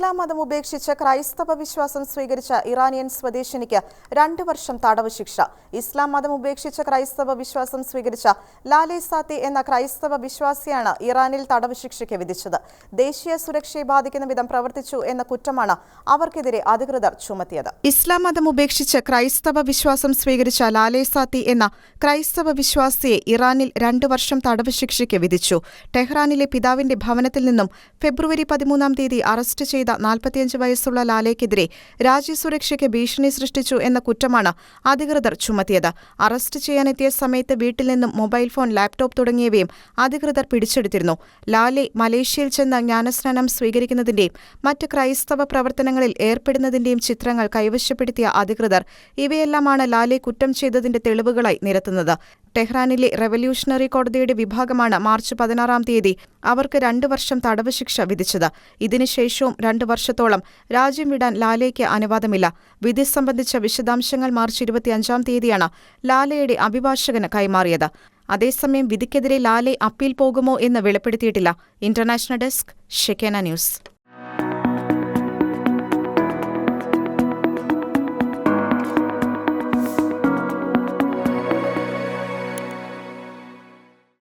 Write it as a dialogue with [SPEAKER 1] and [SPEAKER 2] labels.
[SPEAKER 1] ഇസ്ലാം മതം ഉപേക്ഷിച്ച് ക്രൈസ്തവ വിശ്വാസം സ്വീകരിച്ച ഇറാനിയൻ സ്വദേശിനിക്ക് രണ്ട് വർഷം തടവ് ശിക്ഷ. ഇസ്ലാം മതം ഉപേക്ഷിച്ച് ക്രൈസ്തവ വിശ്വാസം സ്വീകരിച്ച ലാലെ സാത്തി എന്ന ക്രൈസ്തവ വിശ്വാസിയാണ് ഇറാനിൽ തടവ് ശിക്ഷയ്ക്ക് വിധിച്ചത്. ദേശീയ സുരക്ഷയെ ബാധിക്കുന്ന വിധം പ്രവർത്തിച്ചു എന്ന കുറ്റമാണ് അവർക്കെതിരെ അധികൃതർ ചുമത്തിയത്. ഇസ്ലാം മതം ഉപേക്ഷിച്ച് ക്രൈസ്തവ വിശ്വാസം സ്വീകരിച്ച ലാലെ സാത്തി എന്ന ക്രൈസ്തവ വിശ്വാസിയെ ഇറാനിൽ രണ്ടു വർഷം തടവ് ശിക്ഷയ്ക്ക് വിധിച്ചു. ടെഹ്റാനിലെ പിതാവിന്റെ ഭവനത്തിൽ നിന്നും ഫെബ്രുവരി പതിമൂന്നാം തീയതി അറസ്റ്റ് ചെയ്ത നാൽപ്പത്തിയഞ്ച് വയസ്സുള്ള ലാലയ്ക്കെതിരെ രാജ്യസുരക്ഷയ്ക്ക് ഭീഷണി സൃഷ്ടിച്ചു എന്ന കുറ്റമാണ് അധികൃതർ ചുമത്തിയത്. അറസ്റ്റ് ചെയ്യാനെത്തിയ സമയത്ത് വീട്ടിൽ നിന്നും മൊബൈൽ ഫോൺ ലാപ്ടോപ്പ് തുടങ്ങിയവയും അധികൃതർ പിടിച്ചെടുത്തിരുന്നു. ലാലെ മലേഷ്യയിൽ ചെന്ന് ജ്ഞാനസ്നാനം സ്വീകരിക്കുന്നതിന്റെയും മറ്റ് ക്രൈസ്തവ പ്രവർത്തനങ്ങളിൽ ഏർപ്പെടുന്നതിന്റെയും ചിത്രങ്ങൾ കൈവശപ്പെടുത്തിയ അധികൃതർ ഇവയെല്ലാമാണ് ലാലെ കുറ്റം ചെയ്തതിന്റെ തെളിവുകളായി നിരത്തുന്നത്. ടെഹ്റാനിലെ റവല്യൂഷണറി കോടതിയുടെ വിഭാഗമാണ് മാർച്ച് പതിനാറാം തീയതി അവർക്ക് രണ്ടു വർഷം തടവ് ശിക്ഷ വിധിച്ചത്. ഇതിനുശേഷവും രണ്ടു വർഷത്തോളം രാജ്യം വിടാൻ ലാലയ്ക്ക് അനുവാദമില്ല. വിധി സംബന്ധിച്ച വിശദാംശങ്ങൾ മാർച്ച് ഇരുപത്തിയഞ്ചാം തീയതിയാണ് ലാലയുടെ അഭിഭാഷകന് കൈമാറിയത്. അതേസമയം വിധിക്കെതിരെ ലാലെ അപ്പീൽ പോകുമോ എന്ന് വെളിപ്പെടുത്തിയിട്ടില്ല. International desk ഷെക്കേന news.